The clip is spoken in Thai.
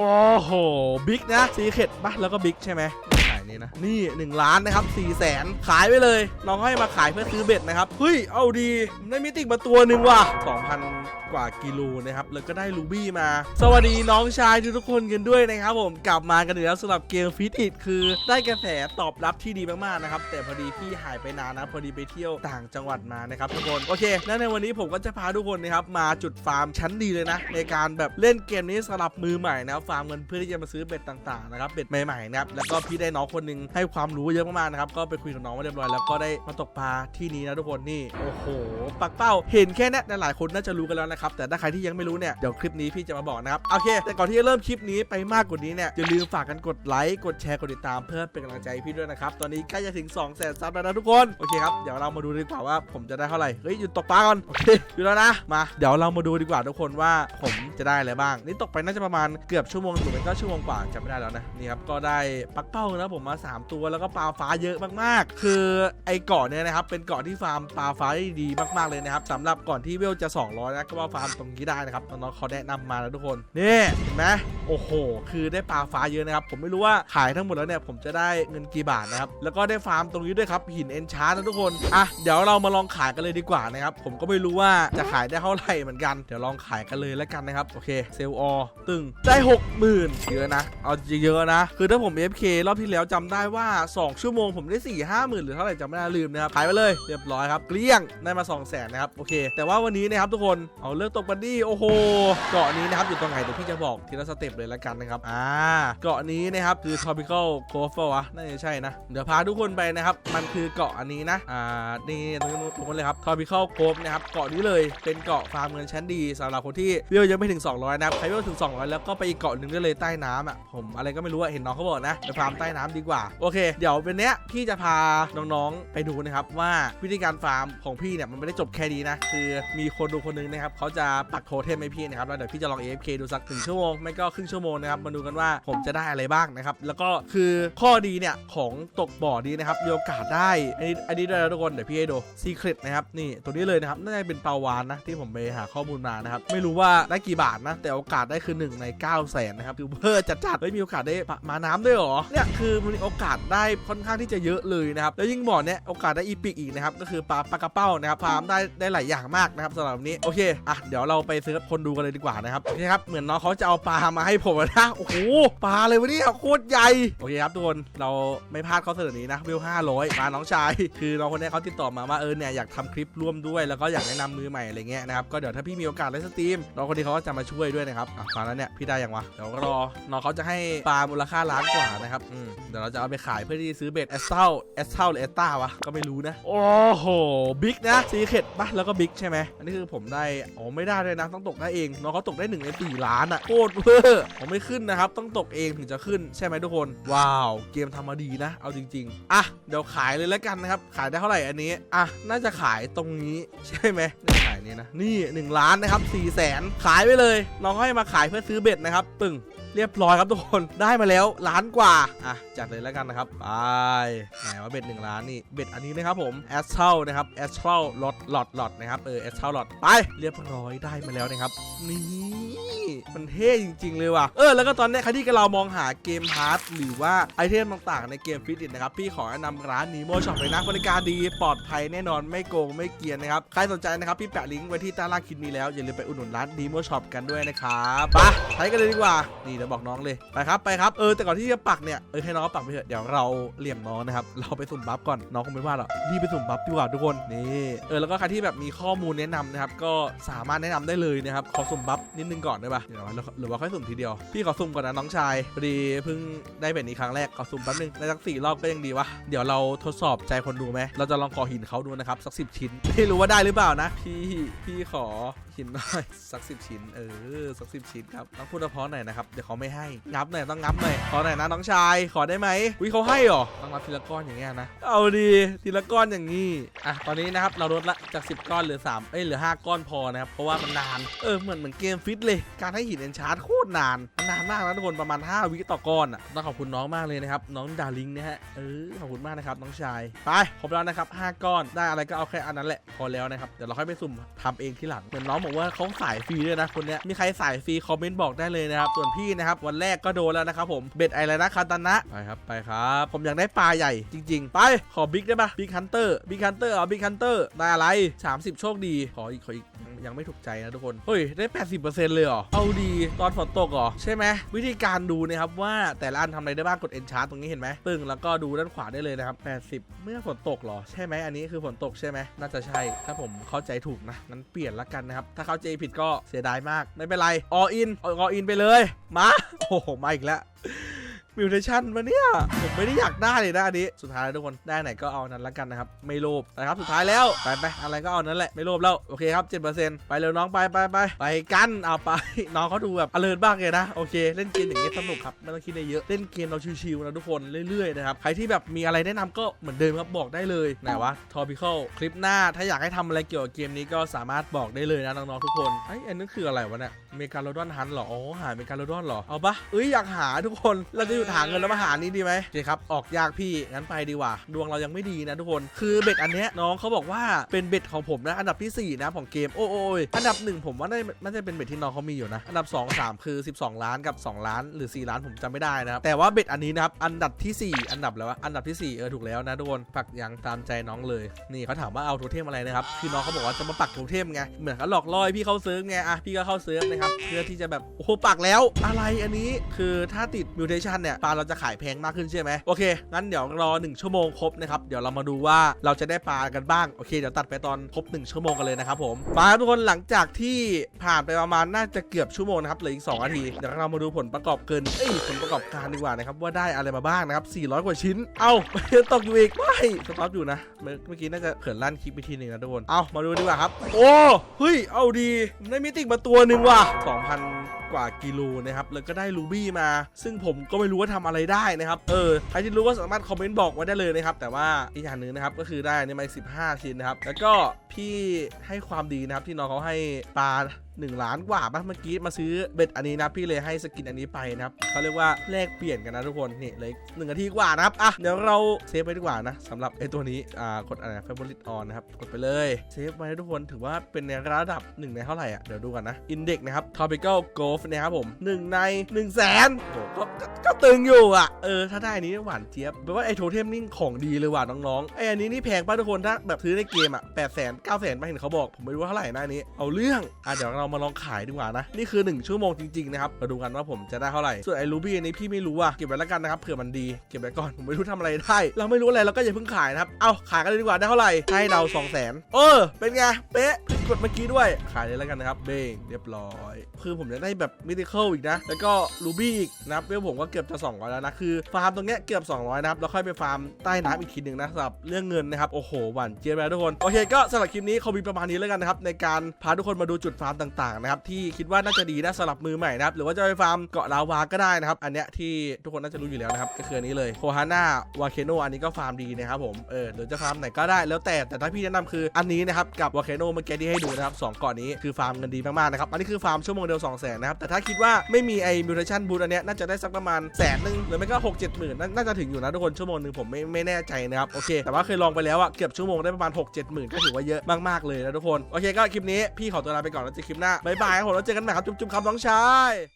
โอ้โหบิ๊กนะซีเค็ดปะแล้วก็บิ๊กใช่ไหม นี่นะ นี่ 1 ล้านนะครับ4ี่แสนขายไปเลย น้องให้มาขายเพื่อซื้อเบ็ดนะครับ เฮ้ย เอาดีได้มิติมาตัวหนึ่งว่ะ2,000 กว่ากิโลนะครับ แล้วก็ได้ลูบี้มา สวัสดีน้องชายทุกคนกันด้วยนะครับผมกลับมากันอีกแล้วสำหรับเกมฟิตอิดคือได้กระแสตอบรับที่ดีมากๆนะครับ แต่พอดีพี่หายไปนานนะ พอดีไปเที่ยวต่างจังหวัดมานะครับทุกคนโอเคและในวันนี้ผมก็จะพาทุกคนนะครับมาจุดฟาร์มชั้นดีเลยนะ ในการแบบเล่นเกมนี้สำหรับมือใหม่นะฟาร์มเงินเพื่อที่จะมาซื้อเบ็ดต่างๆนะครับเบ็ดใหม่ๆนะครับแล้วก็พี่ได้น้องคนหนึงให้ความรู้เยอะมากๆนะครับก็ไปคุยกับน้องมาเรียบร้อยแล้วก็ได้มาตกปลาที่นี้นะทุกคนนี่โอ้โหปักเป้าเห็นแค่เนี้ยหลายคนน่าจะรู้กันแล้วนะครับแต่ถ้าใครที่ยังไม่รู้เนี่ยเดี๋ยวคลิปนี้พี่จะมาบอกนะครับโอเค แต่ก่อนที่จะเริ่มคลิปนี้ไปมากกว่านี้เนี่ยอย่าลืมฝากกันกดไลค์กดแชร์กดติดตามเพื่อเป็นกำลังใจพี่ด้วยนะครับตอนนี้ใกล้จะถึง2 0 0 0 0 0ซับแล้วนะทุกคนโอเคครับเดี๋ยวเรามาดูดีกว่าว่าผมจะได้เท่าไหร่เฮ้ยหยุดตกปลาก่อนโอเคอยู่แล้วนะมาเดี๋ยวเรามาดูดีกว่าทุกคนว่าผมจะได้อะไรบ้าง นี่ตกไปน่าจะประมาณเกือบชั่วโมงหรือไม่ก็ชั่วโมงกว่าจำไม่ได้แล้วนะนี่ครับก็ได้ปักเป้านะผมมา 3 ตัวแล้วก็ปลาฟ้าเยอะมากๆ คือไอ้เกาะเนี่ยนะครับเป็นเกาะที่ฟาร์มปลาฟ้าได้ดีมากๆเลยนะครับสำหรับก่อนที่เวลจะ 200นะก็ว่าฟาร์มตรงนี้ได้นะครับน้องๆเขาแนะนำมาแล้วทุกคนนี่เห็นไหมโอ้โห คือได้ปลาฟ้าเยอะนะครับผมไม่รู้ว่าขายทั้งหมดแล้วเนี่ยผมจะได้เงินกี่บาทนะครับแล้วก็ได้ฟาร์มตรงนี้ด้วยครับหินเอนชาร์นะทุกคนอะเดี๋ยวเรามาลองขายกันเลยดีกว่านะครับผมก็ไม่รู้ว่าจะขายได้เท่าไหร่เหมือนกันเดี๋ยวลองขายกันเลยแล้วกันนะครับโอเคเซลล์ออตึงได้ 60,000 เยอะนะ เอาเยอะนะ คือถ้าผม FK รอบที่แล้วจำได้ว่า 2 ชั่วโมงผมได้4 5 0 0 0 0หมื่นหรือเท่าไหร่จำไม่ได้ลืมนะครับขายไปเลยเรียบร้อยครับเกลี้ยงได้มา 2 0 0 0 0 0นะครับโอเค แต่ว่าวันนี้นะครับทุกคนเอาเลือกตกบันดี้โอ้โหเกาะนี้นะครับอยู่ตรงไหนเดี๋ยวพี่จะบอกทีละสเต็ปเลยล้วกันนะครับอ่าเกาะนี้นะครับคือ tropical cove วะน่าจะใช่นะเดี๋ยวพาทุกคนไปนะครับมันคือเกาะอันนี้นะอ่านี่ตรงนู้นตรงนู้เลยครับ tropical cove นะครับเกาะนี้เลยเป็นเกาะฟาร์มเงินชั้นดีสำหรับคนที่เวลยังไม่ถึง 200นะครับใครเวลถึง 200 แล้วก็ไปอีกเกาะหนึ่งได้เลยใต้น้ำอะผมอะไรก็ไม่รู้เห็นน้องเขาบอกนะไปฟาร์มใต้น้ำดีกว่า โอเค เดี๋ยวเป็นเนี้ยพี่จะพาน้องๆไปดูนะครับว่าวิธีการฟาร์มของพี่เนี่ยมันไม่ได้จบแค่นี้นะ คือมีคนดูคนหนึงนะครับเขาจะปักโทเทมให้พี่นะครับแล้วเดี๋ยวพี่จะลอง AFK ดูสักหนึ่งชั่วโมงไม่ก็ครึ่งชั่วโมงนะครับมาดูกันว่าผมจะได้อะไรบ้างนะครับแล้วก็คือข้อดีเนี่ยของตกบ่อนี้นะครับมีโอกาสได้อันนี้อันนี้ด้วยนะทุกคนเดี๋ยวพี่ให้ดูซีเครตนะครับนี่ตัวนี้เลยนะครับน่าจะเป็นปลาวานนะที่ผมไปหาข้อมูลมานะครับไม่รู้ว่าได้กี่บาทนะแต่โอกาสได้คือ1ใน9 0 0แสนนะครับคือเพิ่จัดจัดๆเฮ้ยมีโอกาสได้มาน้ำด้วยเหรอเนี่ยคือมันมีโอกาสได้ค่อนข้างที่จะเยอะเลยนะครับแล้วยิ่งบ่อเนี่ยโอกาสได้อีพิกอีกนะครับก็คือปลาปลากระเป้านะครับฟาร์มได้ได้หลายอย่างมากนะครับสำหรับวันนี้โอเคอะเดี๋ยวเราไปซื้อกับคนดูกันเลยดีกว่านะครับนี่ครับเหมือนน้องเขาจะเอาปลามาให้ผมนะโอ้โหปลาเลยวะเนี่ยโคตรใหญ่โอเคครับทุกคนเราไม่พลาดข้อเสนอนี้นะวิว500มาน้องชาย คือน้องคนนี้เขาติดต่อมาว่าเออเนี่ยอยากทำคลิปร่วมด้วย แล้วก็อยากแนะนำมือใหม่อะไรเงี้ยนะครับก็เดี๋ยวถ้าพี่มีโอกาสไลฟ์สตรีมน้องคนนี้เขาก็จะมาช่วยด้วยนะครับอะฟังแล้วเนี่ยพี่ได้ยังวะเดี๋ยวก็รอน้องเขาจะให้ปลามูลค่าล้านกว่านะครับอืมเดยวเราจะเอาไปขายเพื่อที่จะซื้อเบ็ดแอสเซลแอสเซลหรือแอสตาวะก็ไม่รู้นะ โอ้โหบิ๊กนะซีเค็ดปะแล้วก็บิ๊กใช่ไหมอันนี้คือผมได้อ๋อไม่ได้เลยนะต้องตกได้เองน้องเขาตกได้หนึ่งในสี่ล้านอะโคตรเวอร์ผมไม่ขึ้นนะครับ ต้องตกเองถึงจะขึ้นใช่ไหมทุกคน ว้าว เกมทำมาดีนะ เอาจริง ๆ อะ เดี๋ยวขายเลยแล้วกันนะครับ ขายได้เท่าไหร่อันนี้ อะ น่าจะขายตรงนี้ใช่ไหมน่าจะขายนี่นะ นี่ 1 ล้านนะครับ4 0 0แสนขายไปเลย น้องให้มาขายเพื่อซื้อเบ็ดนะครับ ปึ้ง เรียบร้อยครับทุกคนได้มาแล้วล้านกว่าอะจัดเลยแล้วกันนะครับไปไหนว่าเบ็ดหนึ่งล้านนี่เบ็ดอันนี้นะครับผมแอสเทลนะครับแอสเทลลอตลอตลอตนะครับเออแอสเทลลอตไปเรียบร้อยได้มาแล้วนะครับนี่ มันเท่จริง ๆ เลยว่ะ เออ แล้วก็ตอนนี้ใครที่กำลังมองหาเกมฮาร์ดหรือว่าไอเทมต่างๆ ในเกมฟิตอินะครับ พี่ขอแนะนำร้านนีโมช็อปเลยนะบริการดีปลอดภัยแน่นอนไม่โกงไม่เกียนนะครับ ใครสนใจนะครับ พี่แปะลิงก์ไว้ที่ใต้ล่างคลิปนี้แล้ว อย่าลืมไปอุดหนุนร้านนีโมช็อปกันด้วยนะครับไปใช้กันเลยดีกว่า นี่เดี๋ยวบอกน้องเลย ไปครับไปครับ เออแต่ก่อนที่จะปักเนี่ย เออให้น้องปักไปเถอะ เดี๋ยวเราเหลี่ยมน้องนะครับ เราไปสุ่มบัฟก่อน น้องคงไม่ว่าหรอกรีบไปสุ่มบัฟดีกว่าทุกคน นี่ เออแล้วก็ใครที่แบบมีข้อมูลแนะนำนะครับก็สามารถแนะนำได้เลยนะครับขอสุ่มบัฟนิดนึงก่อนได้ปะเดี๋ยวหรือว่าค่อยสุ่มทีเดียว พี่ขอสุ่มก่อนนะน้องชายพอดีเพิ่งได้แบบนี้ครั้งแรกขอสุ่มแป๊บนึงได้สักสี่รอบก็ยังดีวะเดี๋ยวเราทดสอบใจคนดูไหมเราจะลองขอหินเขาดูนะครับสักสิบชิ้นไม่รู้ว่าได้หรือเปล่านะ พี่พี่ขอหินหน่อยสักสิบชิ้นเออสักสิบชิ้นครับต้องพูดเพราะหน่อยนะครับเดี๋ยวเขาไม่ให้งับหน่อยต้องงับหน่อยขอหน่อยนะน้องชายขอได้ไหมวิเขาให้เหรอต้องรับทีละก้อนอย่างเงี้ยนะเอาดีทีละก้อนอย่างงี้อะตอนนี้นะครับเราลดละจาก 10 ก้อนเหลือ3เอ้ยเหลือ 5 ก้อนพอนะครับเพราะว่ามันนานเออเหมือนเหมือนเกมฟิตเลยกการให้หินเอนชาร์ดโคตรนานมันนานมากนะทุกคนประมาณ 5 วิต่อก้อนอะต้องขอบคุณน้องมากเลยนะครับ น้องดาริงนะฮะเออขอบคุณมากนะครับน้องชายไปครบแล้วนะครับ 5 ก้อนได้อะไรก็เอาแค่อันนั้นแหละพอแล้วนะครับเดี๋ยวเราค่อยไปสุ่มทำเองที่หลังเหมือนน้องบอกว่าเขาสายฟรีด้วยนะคนเนี้ยมีใครสายฟรีคอมเมนต์บอกได้เลยนะครับส่วนพี่นะครับวันแรกก็โดนแล้วนะครับผมเบ็ดอะไรนะคาตานะไปครับไปครับผมอยากได้ปลาใหญ่จริง ๆ ไปขอบิ๊กได้ปะบิ๊กฮันเตอร์บิ๊กฮันเตอร์เอาบิ๊กฮันเตอร์ได้อะไร 30 โชคดีขออีกขออีก ยังไม่ถูกใจนะทุกคน เฮ้ย ได้ 80%เลยเหรอ เอาดีตอนฝนตกเหรอ ใช่ไหมวิธีการดูนะครับว่าแต่ละอันทำอะไรได้บ้างกด N chart ตรงนี้เห็นไหมปึ้งแล้วก็ดูด้านขวาได้เลยนะครับ 80 เมื่อฝนตกเหรอ ใช่ไหมอันนี้คือฝนตกใช่ไหมน่าจะใช่ ถ้าผมเข้าใจถูกนะงั้นเปลี่ยนละกันนะครับถ้าเข้าใจผิดก็เสียดายมากไม่เป็นไร all in all in ไปเลยมาโอ้โหมาอีกแล้ว มิวเทชันมาเนี่ย ผมไม่ได้อยากได้เลยนะอันนี้ สุดท้ายแล้วทุกคนได้ไหนก็เอานั้นละกันนะครับ ไม่โลภนะครับ สุดท้ายแล้ว ไปไปอะไรก็เอานั้นแหละ ไม่โลภแล้ว โอเคครับ 7%ไปเร็วน้องไปไปไปไปกัน เอาไป น้องเขาดูแบบอเลิร์บ้างเลยนะ โอเค เล่นเกมอย่างนี้สนุกครับ ไม่ต้องคิดอะไรเยอะ เล่นเกมเราชิวๆนะทุกคนเรื่อยๆนะครับ ใครที่แบบมีอะไรแนะนำก็เหมือนเดิมครับบอกได้เลยไหนวะ Topical คลิปหน้าถ้าอยากให้ทำอะไรเกี่ยวกับเกมนี้ก็สามารถบอกได้เลยนะน้องๆทุกคนไอ้ยอันนั้นคืออะไรวะเนี่ยเมกาโลดอนฮันหรออ๋อหาเมกาโลดอนหรอเอาปะเอ้ยอยากหาทุกคนเราจะหยุดหาเงินแล้วมาหานี้ดีไหมโอเคครับออกยากพี่งั้นไปดีกว่า ดวงเรายังไม่ดีนะทุกคน คือเบ็ดอันเนี้ยน้องเขาบอกว่าเป็นเบ็ดของผมนะอันดับที่ 4 นะของเกมโอ้โอยอันดับหนึ่งผมว่าได้มันจะเป็นเบ็ดที่น้องเขามีอยู่นะอันดับ 2 3 คือ 12 ล้านกับ 2 ล้าน หรือ 4 ล้านผมจำไม่ได้นะครับแต่ว่าเบ็ดอันนี้นะครับอันดับทีสี่4 อันดับแล้วอันดับทีสี่ 4 เออถูกแล้วนะทุกคนปักยังตามใจน้องเลยนี่เขาถามว่าเอาโทเทมอะไรนะครับคือน้องเขาบอกว่าจะมาปักโทเทมไงเหมือนเขาหลอกล่อพี่เข้าเซิร์ฟไงอะพี่ก็เข้าเซิร์ฟนะครับเพื่อที่จะแบบโอ้โหปักแล้วอะไรอันนี้คือถ้าติดมิวเทชันเนี่ยปลาเราจะขายแพงมากขึ้นใช่ไหมโอเคงั้นเดี๋ยวรอ 1 ชั่วโมงครบนะครับเดี๋ยวเรามาดูว่าเราจะได้ปลากันบ้างโอเคเดี๋ยวตัดไปตอนครบ 1 ชั่วโมงกันเลยนะครับผมมาครับทุกคนหลังจากที่ผ่านไปประมาณน่าจะเกือบชั่วโมงนะครับเหลืออีก2นาทีเดี๋ยวเรามาดูผลประกอบเกินเอ้ยผลประกอบการดีกว่านะครับว่าได้อะไรมาบ้างนะครับ400 กว่าชิ้น เอ้าตกอยู่อีกไม่สต็อปอยู่นะเมื่อเมื่อกี้น่าจะเขินลั่นคลิปไปทีหนึ่งนะทุกคนเอามาดูดีกว่าครับ โอ้เฮ้ยเอาดีได้มิติมาตัวหนึ่งว่ะ2,000 กว่ากิโลนะครับแล้วก็ได้รูบี้มา ซึ่งผมก็ไม่รู้ว่าทำอะไรได้นะครับเออใครที่รู้ก็สามารถคอมเมนต์บอกไว้ได้เลยนะครับแต่ว่าอีกอย่างหนึ่งนะครับก็คือได้ในนี่มาอีก15ชิ้นนะครับแล้วก็พี่ให้ความดีนะครับที่น้องเขาให้ปลา 1 ล้านกว่าป่ะเมื่อกี้มาซื้อเบ็ดอันนี้นะพี่เลยให้สกินอันนี้ไปนะครับเขาเรียกว่าแลกเปลี่ยนกันนะทุกคนนี่เลยหนึ่งนาทีกว่านะครับอะเดี๋ยวเราเซฟไปดีกว่านะสำหรับไอ้ตัวนี้อ่ากดอะไรเฟเวอร์ลิตออนนะครับกดไปเลยเซฟไว้ทุกคนถือว่าเป็นในระดับหนึ่งในเท่าไหร่อะเดี๋ยวดูกันนะอินเด็กนะครับ tropical golf นะครับผมหนึ่งใน1นึ่งแสนโอ้ก็ ก็ตึงอยู่อะ เออ ถ้าได้อันนี้หวานเจี๊ยบแปลว่าไอ้โทเทมนี่ของดีเลยว่ะน้องๆ ไอ้อันนี้นี่แพงป่ะทุกคนถ้าแบบซื้อในเกมอะแปดแสนเก้าแสนไม่เห็นเขาบอก ผมไม่รู้ว่าเท่าไหร่นะอันนี้ เอาเรื่อง อะเดี๋ยวเรามาลองขายดีกว่านะ นี่คือ 1 ชั่วโมงจริงๆนะครับ มาดูกันว่าผมจะได้เท่าไหร่ ส่วนไอ้รูบี้อันนี้พี่ไม่รู้อะ เก็บไว้แล้วกันนะครับ เผื่อมันดี เก็บไว้ก่อน ผมไม่รู้ทำอะไรได้ เราไม่รู้อะไรเราก็อย่าเพิ่งขายนะครับ เอาขายกันเลยดีกว่าได้เท่าไหร่ ให้เรา2 0 0 0 0 0เออ เป็นไง เป๊ะกดเมื่อกี้ด้วย ขายเลยแล้วกันนะครับ เบงเรียบร้อย คือผมจะได้แบบมิติเคิลอีกนะ แล้วก็รูบี้อีกนะครับเวลผมก็เกือบจะ200แล้วนะคือฟาร์มตรงเนี้ยเกือบ 200นะครับแล้วค่อยไปฟาร์มใต้น้ำอีกทีหนึ่งนะสำหรับเรื่องเงินนะครับโอ้โหหวานเจี๊ยบแล้วทุกคนโอเคก็สำหรับคลิปนี้เขามีประมาณนี้แล้วกันนะครับในการพาทุกคนมาดูจุดฟาร์มต่างๆนะครับที่คิดว่าน่าจะดีนะสำหรับมือใหม่นะครับหรือว่าจะไปฟาร์มเกาะลาวาก็ได้นะครับอันเนี้ยที่ทุกคนน่าจะรู้อยู่แล้วนะครับก็คืออันนี้เลยโคฮาน่าวาเคโนอันนี้ก็ฟาร์มดีนะครับผมเออหรือจะฟาร์มไหนก็ได้แล้วแต่แต่ถ้าพี่แนะนำคืออันนี้นะครับกับวาเคโนเมื่อกี้ที่ให้ดูนะครับสองเกาะนี้คือฟาร์มเงินดีมากๆนะครับอันนี้คือฟาร์มชั่วโมงเดียว2 0 0 0 0นะครับแต่ถ้าคิดว่าไม่มีไอ้มิวเทชันบูทอันเนี้ยน่าจะได้สักประมาณแสนหนึ่งหรือไม่ก็หกเจ็ดหมื่นน่าจะถึงอยู่นะทุกคนชั่วโมงหนึ่งผมไม่ไม่แน่ใจนะครับโอเคแต่ว่าเคยลองไปแล้วอะเกือบชั่วโมงได้ประมาณ6 7หมื่นก็ถือว่าเยอะมากๆเลยนะทุกคนโอเคก็คลิปนี้พี่ขอตัวลาไปก่อนแล้วเจอคลิปหน้าบ๊ายบายครับผมแล้วเจอกันใหม่ครับจุ๊บๆครับน้องชาย